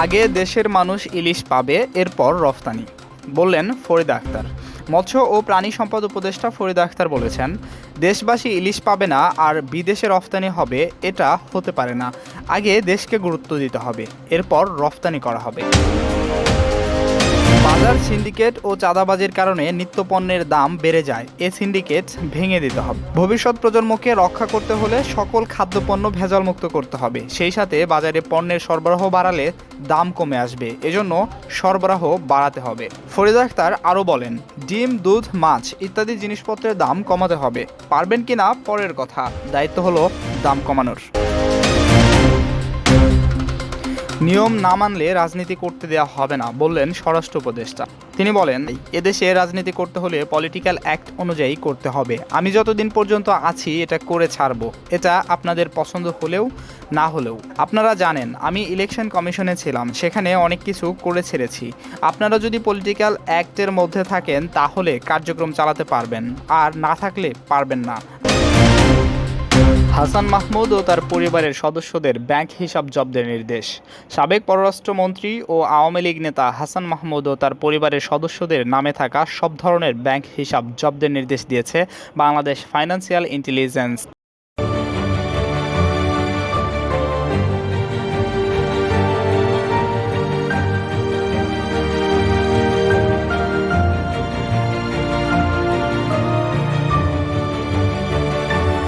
আগে দেশের মানুষ ইলিশ পাবে, এরপর রফতানি। বললেন ফরিদা আক্তার মৎস্য ও প্রাণী সম্পদ উপদেষ্টা ফরিদা আক্তার বলেছেন, দেশবাসী ইলিশ পাবে না আর বিদেশে রফতানি হবে, এটা হতে পারে না। আগে দেশকে গুরুত্ব দিতে হবে, এরপর রফতানি করা হবে। বাজার সিন্ডিকেট ও চাঁদাবাজির কারণে নিত্যপণ্যের দাম বেড়ে যায়। এ সিন্ডিকেট ভেঙে দিতে হবে। ভবিষ্যৎ প্রজন্মকে রক্ষা করতে হলে সকল খাদ্যপণ্য ভেজালমুক্ত করতে হবে। সেই সাথে বাজারে পণ্যের সরবরাহ বাড়ালে দাম কমে আসবে। এজন্য সরবরাহ বাড়াতে হবে। ফরিদা আক্তার আরও বলেন, ডিম, দুধ, মাছ ইত্যাদি জিনিসপত্রের দাম কমাতে হবে। পারবেন কিনা পরের কথা। দায়িত্ব হলো দাম কমানোর। নিয়ম না মানলে রাজনীতি করতে দেওয়া হবে না, বললেন স্বরাষ্ট্র উপদেষ্টা। তিনি বলেন, এদেশে রাজনীতি করতে হলে পলিটিক্যাল অ্যাক্ট অনুযায়ী করতে হবে। আমি যতদিন পর্যন্ত আছি, এটা করে ছাড়বো। এটা আপনাদের পছন্দ হলেও না হলেও। আপনারা জানেন, আমি ইলেকশন কমিশনে ছিলাম, সেখানে অনেক কিছু করে ছেড়েছি। আপনারা যদি পলিটিক্যাল অ্যাক্টের মধ্যে থাকেন, তাহলে কার্যক্রম চালাতে পারবেন, আর না থাকলে পারবেন না। হাসান মাহমুদ ও তার পরিবারের সদস্যদের ব্যাংক হিসাব জব্দের নির্দেশ। সাবেক পররাষ্ট্রমন্ত্রী ও আওয়ামী লীগ নেতা হাসান মাহমুদ ও তার পরিবারের সদস্যদের নামে থাকা সব ধরনের ব্যাংক হিসাব জব্দের নির্দেশ দিয়েছে বাংলাদেশ ফাইন্যান্সিয়াল ইন্টেলিজেন্স।